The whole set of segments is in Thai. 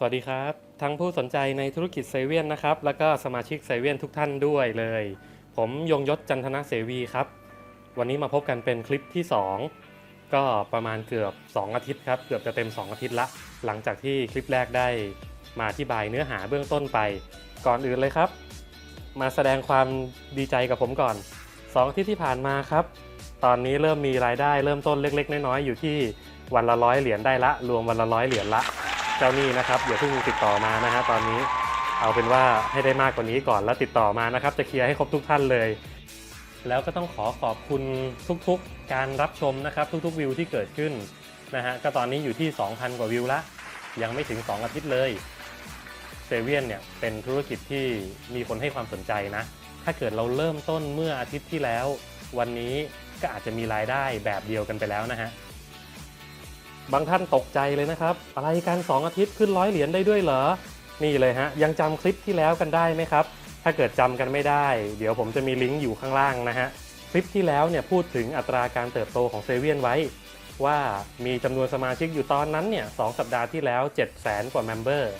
สวัสดีครับ ทั้งผู้สนใจในธุรกิจเซเว่นนะครับ แล้วก็สมาชิกเซเว่นทุกท่านด้วยเลย ผมยงยศจันทนะเสวีครับ วันนี้มาพบกันเป็นคลิปที่ 2 ก็ประมาณเกือบ 2 อาทิตย์ครับ เกือบจะเต็ม 2 อาทิตย์ละ หลังจากที่คลิปแรกได้มาอธิบายเนื้อหาเบื้องต้นไป ก่อนอื่นเลยครับ มาแสดงความดีใจกับผมก่อน 2 อาทิตย์ที่ผ่านมาครับ ตอนนี้เริ่มมีรายได้เริ่มต้นเล็ก ๆ น้อยๆอยู่ที่วันละร้อยเหรียญได้ละ รวมวันละร้อยเหรียญละ เจ้าหนี้นะครับอย่าเพิ่งติดต่อมานะฮะตอนนี้เอาเป็นว่าให้ได้มากกว่านี้ก่อนแล้วติดต่อมานะครับ จะเคลียร์ให้ครบทุกท่านเลย แล้วก็ต้องขอขอบคุณทุกๆ การรับชมนะครับ ทุกๆวิวที่เกิดขึ้นนะฮะก็ตอนนี้อยู่ที่ 2,000 กว่าวิวละ ยังไม่ถึง 2 อาทิตย์เลยเซเวียนเนี่ยเป็นธุรกิจที่มีคนให้ความสนใจนะ ถ้าเกิดเราเริ่มต้นเมื่ออาทิตย์ที่แล้ว วันนี้ก็อาจจะมีรายได้แบบเดียวกันไปแล้วนะฮะ บางท่านตกใจเลยนะครับ อะไรกัน2อาทิตย์ขึ้นร้อยเหรียญได้ด้วยเหรอ นี่เลยฮะ ยังจำคลิปที่แล้วกันได้ไหมครับ ถ้าเกิดจำกันไม่ได้ เดี๋ยวผมจะมีลิงก์อยู่ข้างล่างนะฮะ คลิปที่แล้วเนี่ยพูดถึงอัตราการเติบโตของเซเวียนไว้ ว่ามีจำนวนสมาชิกอยู่ตอนนั้นเนี่ยสสัปดาห์ที่แล้ว7 0 0 0 0 0กว่าเมมเบอร์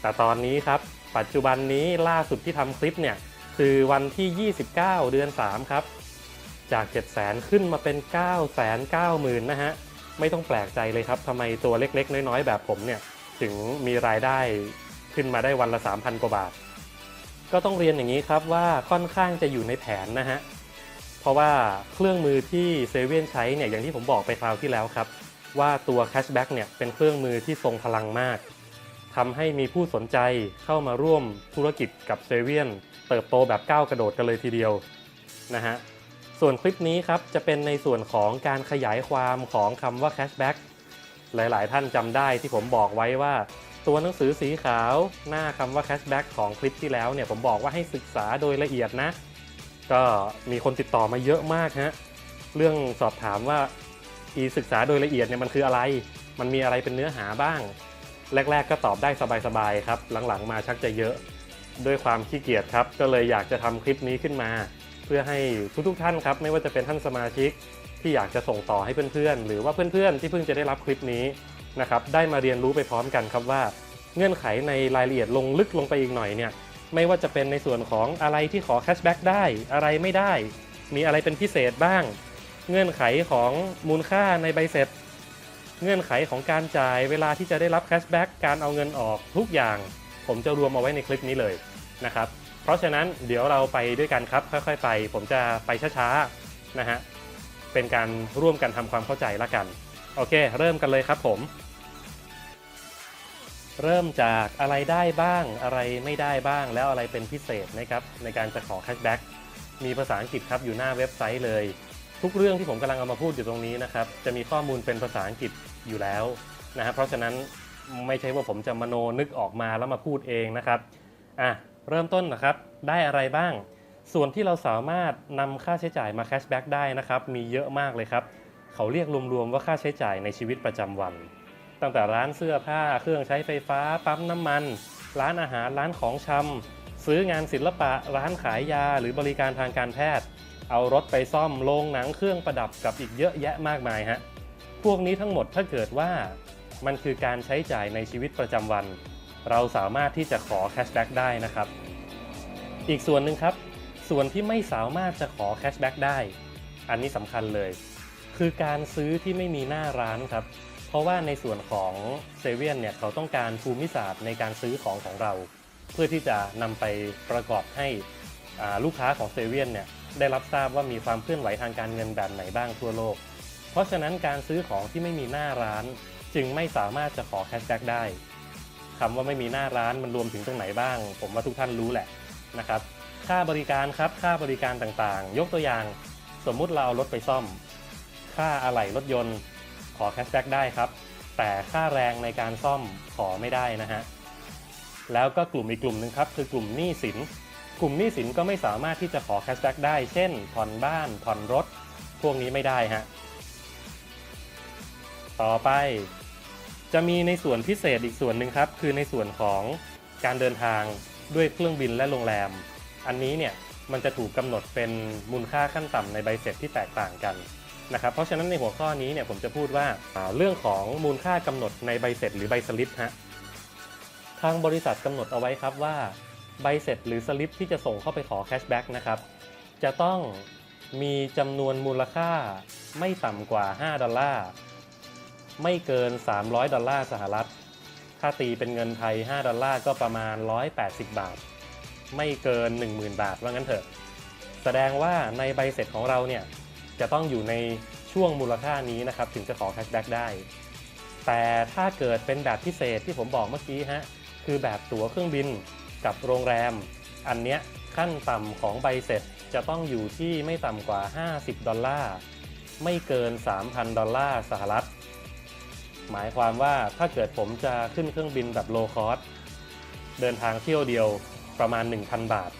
แต่ตอนนี้ครับ ปัจจุบันนี้ล่าสุดที่ทำคลิปเนี่ยคือวันที่ 29 เดือน 3 ครับ จาก 7 0 0 0 0ขึ้นมาเป็น 9 9 0 0 0 0 นะฮะ ไม่ต้องแปลกใจเลยครับทำไมตัวเล็กๆ น้อยๆ แบบผมเนี่ย ถึงมีรายได้ขึ้นมาได้วันละ 3,000 กว่าบาท ก็ต้องเรียนอย่างนี้ครับว่าค่อนข้างจะอยู่ในแผนนะฮะ เพราะว่าเครื่องมือที่เซเว่นใช้เนี่ยอย่างที่ผมบอกไปคราวที่แล้วครับ ว่าตัวแคชแบ็กเนี่ยเป็นเครื่องมือที่ทรงพลังมากทำให้มีผู้สนใจเข้ามาร่วมธุรกิจกับเซเว่นเติบโตแบบก้าวกระโดดกันเลยทีเดียวนะฮะ ส่วนคลิปนี้ครับจะเป็นในส่วนของการขยายความของคำว่า cashback หลายๆ ท่านจำได้ที่ผมบอกไว้ว่า ตัวหนังสือสีขาวหน้าคำว่า cashback ของคลิปที่แล้วเนี่ยผมบอกว่าให้ศึกษาโดยละเอียดนะ ก็มีคนติดต่อมาเยอะมากฮะเรื่องสอบถามว่าอีศึกษาโดยละเอียดเนี่ยมันคืออะไร มันมีอะไรเป็นเนื้อหาบ้าง แรก ๆ ก็ตอบได้สบายๆครับ หลังๆ มาชักจะเยอะ ด้วยความขี้เกียจครับ ก็เลยอยากจะทำคลิปนี้ขึ้นมา พื่อให้ทุกๆท่านครับไม่ว่าจะเป็นท่านสมาชิกที่อยากจะส่งต่อให้เพื่อนๆ หรือว่าเพื่อนๆ ที่เพิ่งจะได้รับคลิปนี้นะครับได้มาเรียนรู้ไปพร้อมกันครับว่า เงื่อนไขในรายละเอียดลงลึกลงไปอีกหน่อยเนี่ยไม่ว่าจะเป็นในส่วนของอะไรที่ขอแคชแบ็กได้อะไรไม่ได้ มีอะไรเป็นพิเศษบ้าง เงื่อนไขของมูลค่าในใบเสร็จ เงื่อนไขของการจ่ายเวลาที่จะได้รับแคชแบ็กการเอาเงินออกทุกอย่าง ผมจะรวมเอาไว้ในคลิปนี้เลยนะครับ เพราะฉะนั้นเดี๋ยวเราไปด้วยกันครับ ค่อยๆ ไป ผมจะไปช้าๆนะฮะเป็นการร่วมกันทำความเข้าใจละกัน โอเค เริ่มกันเลยครับผม เริ่มจากอะไรได้บ้างอะไรไม่ได้บ้างแล้วอะไรเป็นพิเศษนะครับในการจะขอแคชแบ็กมีภาษาอังกฤษครับอยู่หน้าเว็บไซต์เลย ทุกเรื่องที่ผมกำลังเอามาพูดอยู่ตรงนี้นะครับจะมีข้อมูลเป็นภาษาอังกฤษอยู่แล้วนะฮะเพราะฉะนั้นไม่ใช่ว่าผมจะมโนนึกออกมาแล้วมาพูดเองนะครับอะ เริ่มต้นนะครับ ได้อะไรบ้าง ส่วนที่เราสามารถนำค่าใช้จ่ายมาแคชแบ็กได้นะครับ มีเยอะมากเลยครับ เขาเรียกรวมๆว่าค่าใช้จ่ายในชีวิตประจำวัน ตั้งแต่ร้านเสื้อผ้า เครื่องใช้ไฟฟ้า ปั๊มน้ำมัน ร้านอาหาร ร้านของชำ ซื้องานศิลปะ ร้านขายยา หรือบริการทางการแพทย์ เอารถไปซ่อม โรงหนัง เครื่องประดับกับอีกเยอะแยะมากมายฮะ พวกนี้ทั้งหมดถ้าเกิดว่า มันคือการใช้จ่ายในชีวิตประจำวัน เราสามารถที่จะขอแคชแบ็กได้นะครับ อีกส่วนหนึ่งครับ ส่วนที่ไม่สามารถจะขอแคชแบ็กได้ อันนี้สำคัญเลย คือการซื้อที่ไม่มีหน้าร้านครับ เพราะว่าในส่วนของเซเว่นเนี่ยเขาต้องการภูมิศาสตร์ในการซื้อของของเรา เพื่อที่จะนำไปประกอบให้ลูกค้าของเซเว่นเนี่ยได้รับทราบว่ามีความเคลื่อนไหวทางการเงินแบบไหนบ้างทั่วโลก เพราะฉะนั้นการซื้อของที่ไม่มีหน้าร้าน จึงไม่สามารถจะขอแคชแบ็กได้ คำว่าไม่มีหน้าร้านมันรวมถึงตรงไหนบ้าง ผมว่าทุกท่านรู้แหละนะครับ ค่าบริการครับค่าบริการต่างๆ ยกตัวอย่างสมมุติเราเอารถไปซ่อม ค่าอะไหล่รถยนต์ขอแคชแบ็กได้ครับ แต่ค่าแรงในการซ่อมขอไม่ได้นะฮะแล้วก็กลุ่มอีกกลุ่มหนึ่งครับคือกลุ่มหนี้สิน กลุ่มหนี้สินก็ไม่สามารถที่จะขอแคชแบ็กได้ เช่นผ่อนบ้านผ่อนรถ พวกนี้ไม่ได้ฮะต่อไป จะมีในส่วนพิเศษอีกส่วนหนึ่งครับ คือในส่วนของการเดินทางด้วยเครื่องบินและโรงแรม อันนี้เนี่ยมันจะถูกกำหนดเป็นมูลค่าขั้นต่ำในใบเสร็จที่แตกต่างกันนะครับเพราะฉะนั้นในหัวข้อนี้เนี่ยผมจะพูดว่าเรื่องของมูลค่ากำหนดในใบเสร็จหรือใบสลิปฮะทางบริษัทกำหนดเอาไว้ครับว่าใบเสร็จหรือสลิปที่จะส่งเข้าไปขอแคชแบ็กนะครับจะต้องมีจำนวนมูลค่าไม่ต่ำกว่า 5 ดอลลาร์ ไม่เกิน 300 ดอลลาร์สหรัฐ ถ้าตีเป็นเงินไทย 5 ดอลลาร์ก็ประมาณ 180 บาท ไม่เกิน 10,000 บาท ว่างั้นเถอะ แสดงว่าในใบเสร็จของเราเนี่ย จะต้องอยู่ในช่วงมูลค่านี้นะครับ ถึงจะขอแคชแบ็กได้ แต่ถ้าเกิดเป็นแบบพิเศษที่ผมบอกเมื่อกี้ฮะ คือแบบตั๋วเครื่องบินกับโรงแรม อันเนี้ยขั้นต่ำของใบเสร็จจะต้องอยู่ที่ไม่ต่ำกว่า 50 ดอลลาร์ ไม่เกิน 3,000 ดอลลาร์สหรัฐ หมายความว่าถ้าเกิดผมจะขึ้นเครื่องบินแบบโลคอสเดินทางเที่ยวเดียวประมาณ 1,000 บาท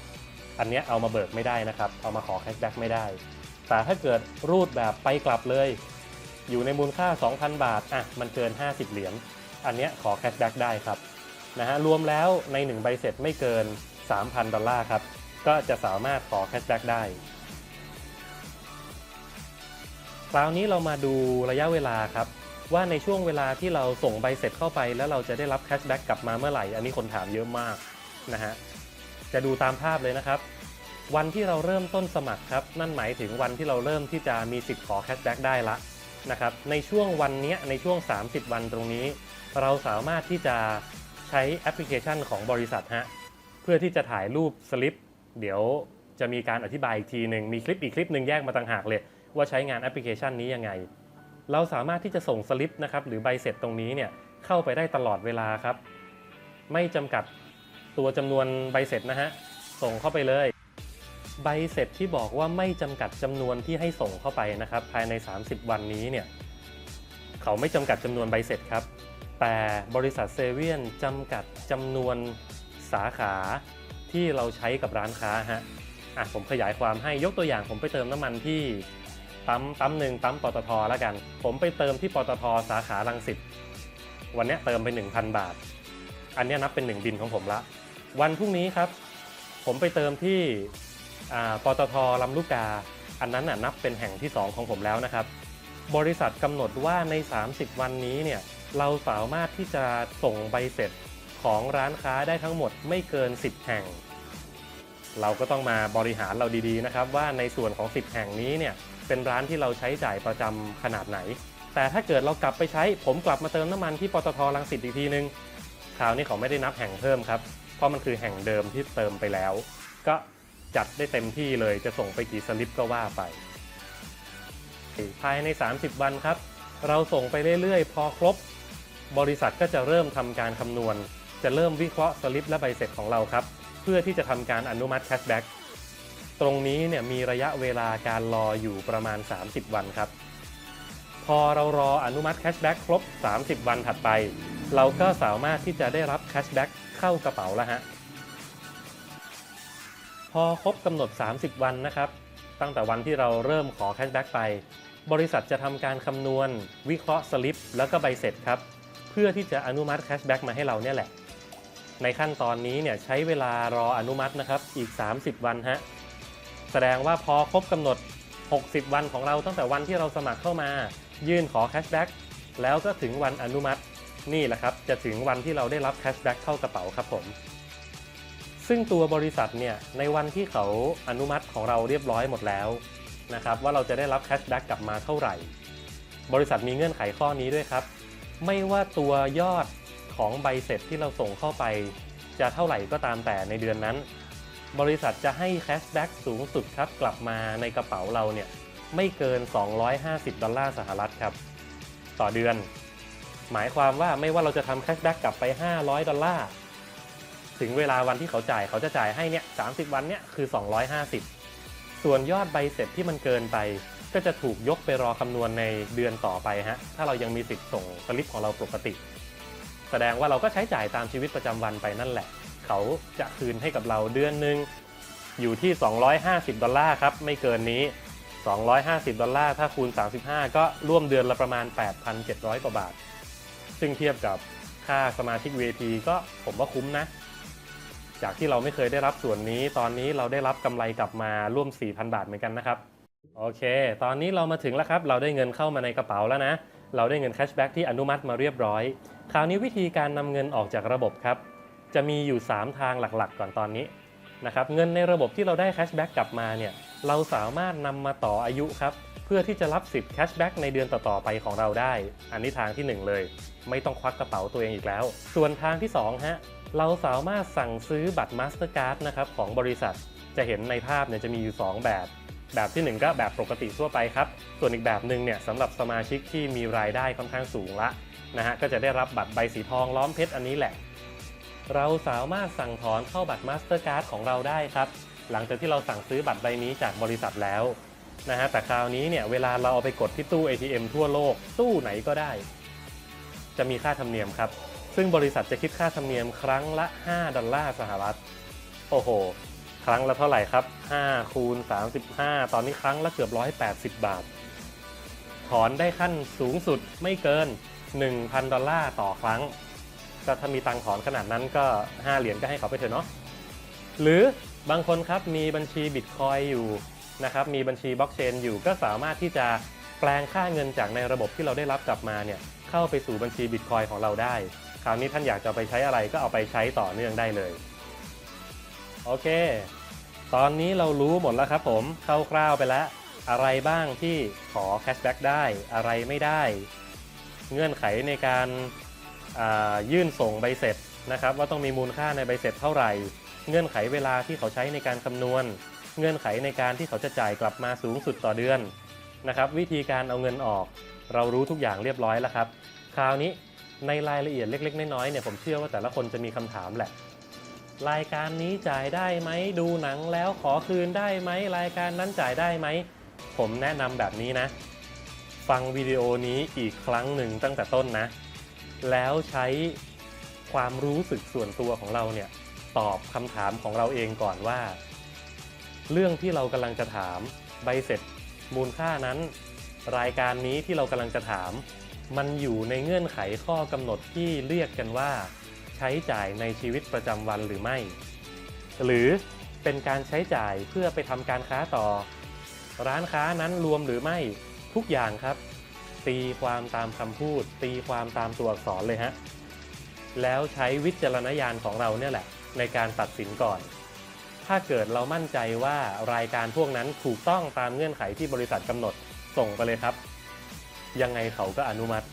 อันนี้เอามาเบิกไม่ได้นะครับ เอามาขอแคชแบ็กไม่ได้ แต่ถ้าเกิดรูดแบบไปกลับเลย อยู่ในมูลค่า 2,000 บาทอะมันเกิน 50 เหรียญอันนี้ขอแคชแบ็กได้ครับนะฮะรวมแล้วใน 1 ใบเสร็จไม่เกิน 3,000 ดอลลาร์ครับ ก็จะสามารถขอแคชแบ็กได้คราวนี้เรามาดูระยะเวลาครับ ว่าในช่วงเวลาที่เราส่งใบเสร็จเข้าไป แล้วเราจะได้รับแคชแบ็กกลับมาเมื่อไหร่ อันนี้คนถามเยอะมากนะฮะจะดูตามภาพเลยนะครับ วันที่เราเริ่มต้นสมัครครับ นั่นหมายถึงวันที่เราเริ่มที่จะมีสิทธิ์ขอแคชแบ็กได้ละนะครับในช่วงวันนี้ในช่วง 30 วันตรงนี้ เราสามารถที่จะใช้แอปพลิเคชันของบริษัทฮะเพื่อที่จะถ่ายรูปสลิป เดี๋ยวจะมีการอธิบายอีกทีหนึ่งมีคลิปอีกคลิปหนึ่งแยกมาต่างหากเลย ว่าใช้งานแอปพลิเคชันนี้ยังไง เราสามารถที่จะส่งสลิปนะครับหรือใบเสร็จตรงนี้เนี่ยเข้าไปได้ตลอดเวลาครับ ไม่จำกัดตัวจำนวนใบเสร็จนะฮะส่งเข้าไปเลย ใบเสร็จที่บอกว่าไม่จำกัดจำนวนที่ให้ส่งเข้าไปนะครับ ภายใน 30 วันนี้เนี่ยเขาไม่จำกัดจำนวนใบเสร็จครับ แต่บริษัทเซเวียนจำกัดจำนวนสาขาที่เราใช้กับร้านค้าฮะอะผมขยายความให้ยกตัวอย่างผมไปเติมน้ำมันที่ ปั๊มปั๊มหนึ่งปั๊มปตทแล้วกัน ผมไปเติมที่ปตทสาขาลังสิตวันนี้เติมไป 1,000 บาท อันนี้นับเป็น 1 บินของผมละ วันพรุ่งนี้ครับ ผมไปเติมที่ปตทลำลูกกา อันนั้นน่ะนับเป็นแห่งที่ 2 ของผมแล้วนะครับ บริษัทกำหนดว่าใน 30 วันนี้เนี่ยเราสามารถที่จะส่งใบเสร็จของร้านค้าได้ทั้งหมดไม่เกิน 10 แห่ง เราก็ต้องมาบริหารเราดีๆนะครับ ว่าในส่วนของ 10 แห่งนี้เนี่ย เป็นร้านที่เราใช้จ่ายประจำขนาดไหน แต่ถ้าเกิดเรากลับไปใช้ ผมกลับมาเติมน้ำมันที่ปตทลังสิตอีกทีนึงคราวนี้เขาไม่ได้นับแห่งเพิ่มครับ เพราะมันคือแห่งเดิมที่เติมไปแล้ว ก็จัดได้เต็มที่เลยจะส่งไปกี่สลิปก็ว่าไป ภายใน 30 วันครับ เราส่งไปเรื่อยๆ พอครบ บริษัทก็จะเริ่มทำการคำนวณ จะเริ่มวิเคราะห์สลิปและใบเสร็จของเราครับ เพื่อที่จะทำการอนุมัติแคชแบ็ก ตรงนี้เนี่ยมีระยะเวลาการรออยู่ประมาณ 30 วันครับ พอเรารออนุมัติแคชแบ็กครบ 30 วันถัดไป เราก็สามารถที่จะได้รับแคชแบ็กเข้ากระเป๋าแล้วฮะ พอครบกำหนด 30 วันนะครับ ตั้งแต่วันที่เราเริ่มขอแคชแบ็กไป บริษัทจะทำการคำนวณ วิเคราะห์สลิป แล้วก็ใบเสร็จครับ เพื่อที่จะอนุมัติแคชแบ็กมาให้เราเนี่ยแหละในขั้นตอนนี้เนี่ยใช้เวลารออนุมัตินะครับอีก 30 วันฮะ แสดงว่าพอครบกำหนด 60 วันของเราตั้งแต่วันที่เราสมัครเข้ามา ยื่นขอแคชแบ็กแล้วก็ถึงวันอนุมัตินี่แหละครับจะถึงวันที่เราได้รับแคชแบ็กเข้ากระเป๋าครับผม ซึ่งตัวบริษัทเนี่ยในวันที่เขาอนุมัติของเราเรียบร้อยหมดแล้วนะครับว่าเราจะได้รับแคชแบ็กกลับมาเท่าไหร่ บริษัทมีเงื่อนไขข้อนี้ด้วยครับ ไม่ว่าตัวยอดของใบเสร็จที่เราส่งเข้าไป จะเท่าไหร่ก็ตามแต่ในเดือนนั้น บริษัทจะให้แคชแบ็กสูงสุดครับกลับมาในกระเป๋าเราเนี่ยไม่เกิน 250 ดอลลาร์สหรัฐครับ ต่อเดือน หมายความว่าไม่ว่าเราจะทำแคชแบ็กกลับไป 500 ดอลลาร์ถึงเวลาวันที่เขาจ่ายเขาจะจ่ายให้เนี่ย 30 วันเนี่ยคือ 250 ส่วนยอดใบเสร็จที่มันเกินไป ก็จะถูกยกไปรอคำนวณในเดือนต่อไปฮะ ถ้าเรายังมีสิทธิ์ส่งสลิปของเราปกติ แสดงว่าเราก็ใช้จ่ายตามชีวิตประจำวันไปนั่นแหละ เขาจะคืนให้กับเราเดือนหนึ่งอยู่ที่ 250 ดอลลาร์ครับ ไม่เกินนี้ 250 ดอลลาร์ถ้าคูณ 35 ก็ร่วมเดือนละประมาณ 8,700 กว่าบาท ซึ่งเทียบกับค่าสมาชิก VIP ก็ผมว่าคุ้มนะ จากที่เราไม่เคยได้รับส่วนนี้ ตอนนี้เราได้รับกำไรกลับมาร่วม 4,000 บาทเหมือนกันนะครับ โอเค ตอนนี้เรามาถึงแล้วครับ เราได้เงินเข้ามาในกระเป๋าแล้วนะ เราได้เงินแคชแบ็กที่อนุมัติมาเรียบร้อย คราวนี้วิธีการนำเงินออกจากระบบครับ จะมีอยู่ 3 ทางหลักๆ ก่อนตอนนี้นะครับเงินในระบบที่เราได้แคชแบ็กกลับมาเนี่ยเราสามารถนำมาต่ออายุครับเพื่อที่จะรับสิทธิ์แคชแบ็กในเดือนต่อๆไปของเราได้ อันนี้ทางที่ 1 เลย ไม่ต้องควักกระเป๋าตัวเองอีกแล้ว ส่วนทางที่2ฮะเราสามารถสั่งซื้อบัตร Mastercard นะครับของบริษัทจะเห็นในภาพเนี่ยจะมีอยู่ 2 แบบ แบบที่ 1 ก็แบบปกติทั่วไปครับ ส่วนอีกแบบหนึ่งเนี่ยสำหรับสมาชิกที่มีรายได้ค่อนข้างสูงละนะฮะก็จะได้รับบัตรใบสีทองล้อมเพชรอันนี้แหละ เราสามารถสั่งถอนเข้าบัตร Mastercard ของเราได้ครับ หลังจากที่เราสั่งซื้อบัตรใบนี้จากบริษัทแล้วนะฮะแต่คราวนี้เนี่ยเวลาเราเอาไปกดที่ตู้ ATM ทั่วโลกตู้ไหนก็ได้ จะมีค่าธรรมเนียมครับ ซึ่งบริษัทจะคิดค่าธรรมเนียมครั้งละ 5 ดอลลาร์สหรัฐ โอ้โห ครั้งละเท่าไหร่ครับ 5 คูณ 35 ตอนนี้ครั้งละเกือบ 180 บาท ถอนได้ขั้นสูงสุดไม่เกิน 1,000 ดอลลาร์ต่อครั้ง ก็ถ้ามีตังถอนขนาดนั้นก็ 5 เหรียญก็ให้เขาไปเถอะเนาะหรือบางคนครับมีบัญชีบิตคอยอยู่นะครับมีบัญชีบล็อกเชนอยู่ก็สามารถที่จะแปลงค่าเงินจากในระบบที่เราได้รับกลับมาเนี่ยเข้าไปสู่บัญชีบิตคอยของเราได้ คราวนี้ท่านอยากจะไปใช้อะไรก็เอาไปใช้ต่อเนื่องได้เลยโอเค ตอนนี้เรารู้หมดแล้วครับผมคร่าวๆไปแล้ว อะไรบ้างที่ขอแคชแบ็กได้อะไรไม่ได้ เงื่อนไขในการ ยื่นส่งใบเสร็จนะครับว่าต้องมีมูลค่าในใบเสร็จเท่าไหร่ เงื่อนไขเวลาที่เขาใช้ในการคำนวณ เงื่อนไขในการที่เขาจะจ่ายกลับมาสูงสุดต่อเดือนนะครับวิธีการเอาเงินออก เรารู้ทุกอย่างเรียบร้อยแล้วครับ คราวนี้ในรายละเอียดเล็ก ๆ น้อยๆเนี่ยผมเชื่อว่าแต่ละคนจะมีคำถามแหละ รายการนี้จ่ายได้ไหมดูหนังแล้วขอคืนได้ไหมรายการนั้นจ่ายได้ไหมผมแนะนำแบบนี้นะ ฟังวิดีโอนี้อีกครั้งหนึ่งตั้งแต่ต้นนะ แล้วใช้ความรู้สึกส่วนตัวของเราเนี่ยตอบคำถามของเราเองก่อนว่า เรื่องที่เรากำลังจะถามใบเสร็จมูลค่านั้น รายการนี้ที่เรากำลังจะถาม มันอยู่ในเงื่อนไขข้อกำหนดที่เรียกกันว่า ใช้จ่ายในชีวิตประจำวันหรือไม่ หรือเป็นการใช้จ่ายเพื่อไปทำการค้าต่อ ร้านค้านั้นรวมหรือไม่ทุกอย่างครับ ตีความตามคำพูด ตีความตามตัวอักษรเลยฮะ แล้วใช้วิจารณญาณของเราเนี่ยแหละ ในการตัดสินก่อน ถ้าเกิดเรามั่นใจว่ารายการพวกนั้นถูกต้องตามเงื่อนไขที่บริษัทกำหนดส่งไปเลยครับ ยังไงเขาก็อนุมัติ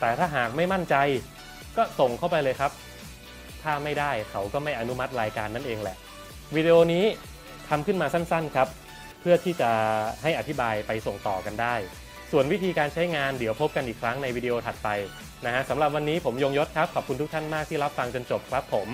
แต่ถ้าหากไม่มั่นใจก็ส่งเข้าไปเลยครับ ถ้าไม่ได้เขาก็ไม่อนุมัติรายการนั่นเองแหละ วิดีโอนี้ทำขึ้นมาสั้นๆครับ เพื่อที่จะให้อธิบายไปส่งต่อกันได้ ส่วนวิธีการใช้งานเดี๋ยวพบกันอีกครั้งในวิดีโอถัดไปนะฮะสำหรับวันนี้ผมยงยศครับ ขอบคุณทุกท่านมากที่รับฟังจนจบครับผม